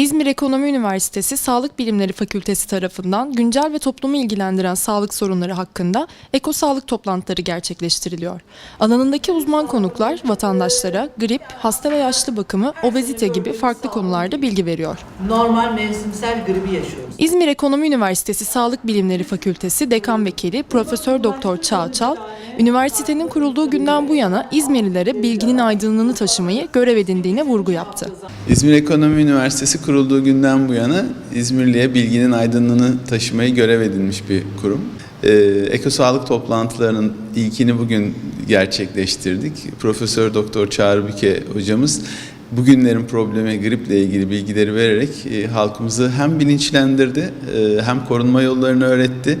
İzmir Ekonomi Üniversitesi Sağlık Bilimleri Fakültesi tarafından güncel ve toplumu ilgilendiren sağlık sorunları hakkında eko sağlık toplantıları gerçekleştiriliyor. Alanındaki uzman konuklar vatandaşlara grip, hasta ve yaşlı bakımı, obezite gibi farklı konularda bilgi veriyor. normal mevsimsel gribi yaşıyoruz. İzmir Ekonomi Üniversitesi Sağlık Bilimleri Fakültesi Dekan Vekili Profesör Doktor Çağçal, üniversitenin kurulduğu günden bu yana İzmirlilere bilginin aydınlığını taşımayı görev edindiğine vurgu yaptı. İzmir Ekonomi Üniversitesi kurulduğu günden bu yana İzmirli'ye bilginin aydınlığını taşımayı görev edinmiş bir kurum. Ee, Eko sağlık toplantılarının ilkini bugün gerçekleştirdik. Profesör Doktor Çağrı Büke hocamız bugünlerin problemi griple ilgili bilgileri vererek e, halkımızı hem bilinçlendirdi e, hem korunma yollarını öğretti.